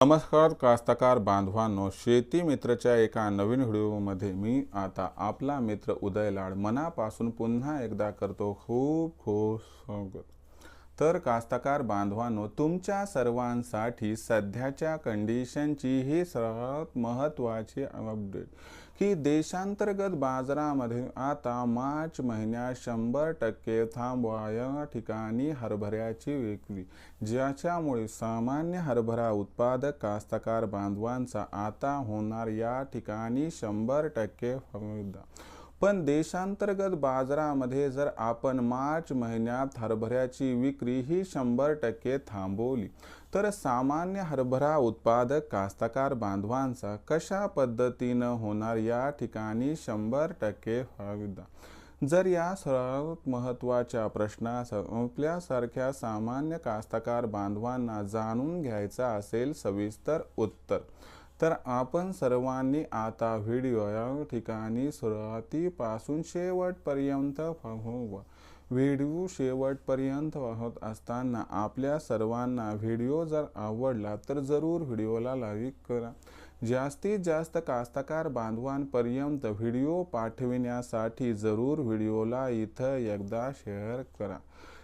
नमस्कार कास्तकार बांधवांनो शेती मित्रच्या एका नवीन व्हिडिओमध्ये मी आता आपला मित्र उदय लाड मनापासून पुन्हा एकदा करतो खूप खूप स्वागत. तर कास्तकार बांधवांनो तुमच्या सर्वांसाठी सध्याच्या कंडिशनची ही सर्वात महत्त्वाची अपडेट की देशांतर्गत बाजारामध्ये आता मार्च महिन्यात शंभर टक्के थांबवा या ठिकाणी हरभऱ्याची विक्री ज्याच्यामुळे सामान्य हरभरा उत्पादक कास्तकार बांधवांचा आता होणार या ठिकाणी शंभर टक्के फायदा. पण देशांतर्गत बाजारामध्ये जर आपण मार्च महिन्यात हरभऱ्याची विक्री ही शंभर टक्के थांबवली तर सामान्य हरभरा उत्पादक कास्तकार बांधवांचा कशा पद्धतीनं होणार या ठिकाणी शंभर टक्के फायदा? जर या सर्वात महत्त्वाच्या प्रश्नाचं आपल्यासारख्या सामान्य कास्तकार बांधवांना जाणून घ्यायचं असेल सविस्तर उत्तर. तर आपण सर्वांनी आता व्हिडिओ या ठिकाणी सुरुवातीपासून शेवटपर्यंत पाहू. व्हिडिओ शेवटपर्यंत पाहत असताना आपल्या सर्वांना व्हिडिओ जर आवडला तर जरूर व्हिडिओला लाईक करा. जास्तीत जास्त कास्तकार बांधवांपर्यंत व्हिडिओ पाठविण्यासाठी जरूर व्हिडिओला इथं एकदा शेअर करा.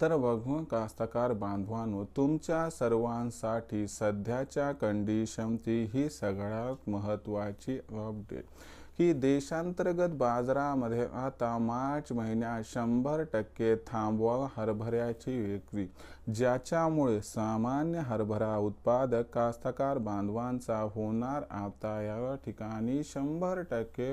तर बघू कास्तकार बांधवांनो तुमच्या सर्वांसाठी सध्याच्या कंडिशनची ही सगळ्यात महत्त्वाची अपडेट की देशांतर्गत बाजारामध्ये आता मार्च महिन्यात शंभर टक्के थांबवा हरभऱ्याची विक्री ज्याच्यामुळे सामान्य हरभरा उत्पादक कास्तकार बांधवांचा होणार आता या ठिकाणी शंभर टक्के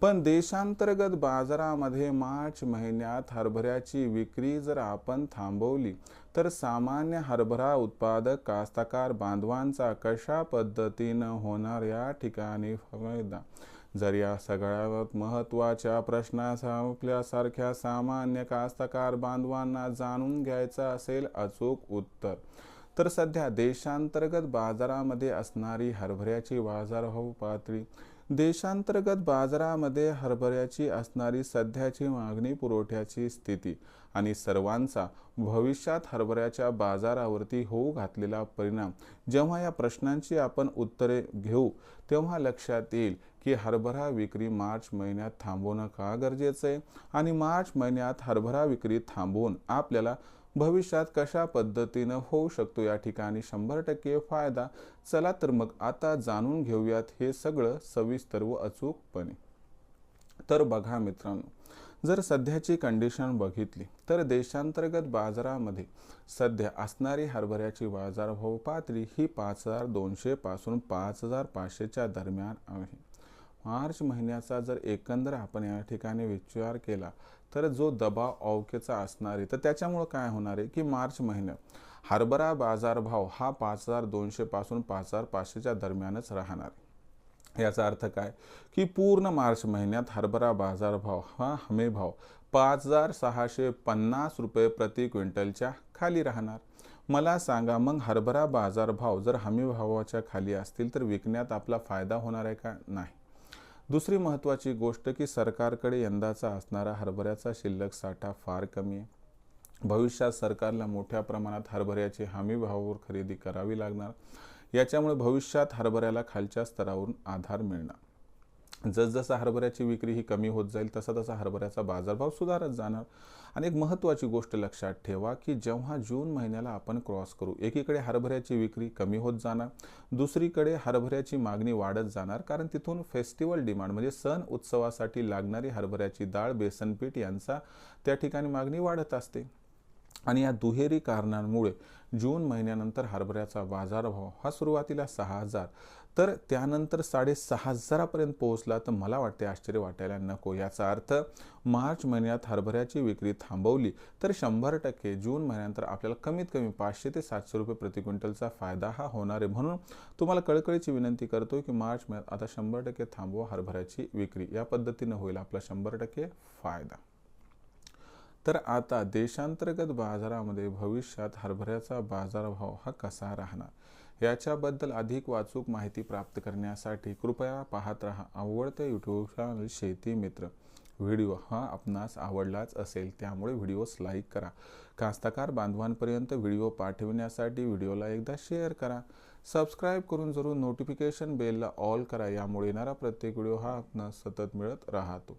पण देशांतर्गत बाजारामध्ये मार्च महिन्यात हरभऱ्याची विक्री जर आपण थांबवली तर सामान्य हरभरा उत्पादक कास्तकार बांधवांचा कशा पद्धतीनं होणार या ठिकाणी फायदा? जर या सगळ्यात महत्त्वाच्या प्रश्नाचा आपल्यासारख्या सामान्य कास्तकार बांधवांना जाणून घ्यायचं असेल अचूक उत्तर तर सध्या देशांतर्गत बाजारामध्ये असणारी हरभऱ्याची बाजारभाव पातळी देशांतर्गत बाजारामध्ये हरभऱ्याची असणारी सध्याची मागणी पुरवठ्याची स्थिती आणि सर्वांचा भविष्यात हरभऱ्याच्या बाजारावरती होऊ घातलेला परिणाम. जेव्हा या प्रश्नांची आपण उत्तरे घेऊ तेव्हा लक्षात येईल की हरभरा विक्री मार्च महिन्यात थांबवणं का गरजेचं आहे? आणि मार्च महिन्यात हरभरा विक्री थांबवून आपल्याला भविष्यात कशा पद्धतीनं होऊ शकतो या ठिकाणी शंभर टक्के फायदा. चला तर मग आता जाणून घेऊयात हे सगळं सविस्तर व अचूकपणे. तर बघा मित्रांनो जर सध्याची कंडिशन बघितली तर देशांतर्गत बाजारामध्ये सध्या असणारी हरभऱ्याची बाजारभाव पातळी ही पाच हजार दोनशे पासून पाच हजार पाचशेच्या दरम्यान आहे. मार्च महिन्याचा जर एकंदर आपण या ठिकाणी विचार केला तर जो दबाव अवकेचा असणार आहे तर त्याच्यामुळं काय होणार आहे की मार्च महिन्यात हरभरा बाजारभाव हा पाच हजार दोनशेपासून पाच हजार पाचशेच्या दरम्यानच राहणार आहे. याचा अर्थ काय? की पूर्ण मार्च महिन्यात हरभरा बाजारभाव हा हमीभाव पाच हजार सहाशे पन्नास रुपये प्रति क्विंटलच्या खाली राहणार. मला सांगा मग हरभरा बाजारभाव जर हमीभावाच्या खाली असतील तर विकण्यात आपला फायदा होणार आहे का? नाही. दुसरी महत्त्वाची गोष्ट की सरकारकडे यंदाचा असणारा हरभऱ्याचा शिल्लक साठा फार कमी आहे. भविष्यात सरकारला मोठ्या प्रमाणात हरभऱ्याची हमी भावावर खरेदी करावी लागणार. याच्यामुळे भविष्यात हरभऱ्याला खालच्या स्तरावरून आधार मिळणार. जसजसं हरभऱ्याची विक्री ही कमी होत जाईल तसा तसा हरभऱ्याचा बाजारभाव सुधारत जाणार. आणि एक महत्त्वाची गोष्ट लक्षात ठेवा की जेव्हा जून महिन्याला आपण क्रॉस करू एकीकडे हरभऱ्याची विक्री कमी होत जाणार दुसरीकडे हरभऱ्याची मागणी वाढत जाणार कारण तिथून फेस्टिवल डिमांड म्हणजे सण उत्सवासाठी लागणारी हरभऱ्याची डाळ बेसन पीठ यांचा त्या ठिकाणी मागणी वाढत असते. आणि या दुहेरी कारणांमुळे जून महिन्यानंतर हरभऱ्याचा बाजारभाव हा सुरुवातीला सहा हजार तर त्यानंतर साडेसहा हजारापर्यंत पोहोचला. तर मला वाटते आश्चर्य वाटायला नको. याचा अर्थ मार्च महिन्यात हरभऱ्याची विक्री थांबवली तर शंभर टक्के जून महिन्यानंतर आपल्याला कमीत कमी पाचशे ते सातशे रुपये प्रति क्विंटलचा फायदा हा होणार आहे. म्हणून तुम्हाला कळकळीची विनंती करतो की मार्च महिन्यात आता शंभर टक्के थांबवा हरभऱ्याची विक्री. या पद्धतीनं होईल आपला शंभर टक्के फायदा. तर आता देशांतर्गत बाजारामध्ये भविष्यात हरभऱ्याचा बाजारभाव हा कसा राहणार? याच्याबद्दल अधिक वाचूक माहिती प्राप्त करण्यासाठी कृपया पाहत राहा आवडते यूट्यूब चॅनल शेती मित्र. व्हिडिओ हा आपणास आवडलाच असेल त्यामुळे व्हिडिओस लाईक करा. कास्तकार बांधवांपर्यंत व्हिडिओ पाठविण्यासाठी व्हिडिओला एकदा शेअर करा. सबस्क्राईब करून जरूर नोटिफिकेशन बेलला ऑल करा यामुळे येणारा प्रत्येक व्हिडिओ हा आपणास सतत मिळत राहतो.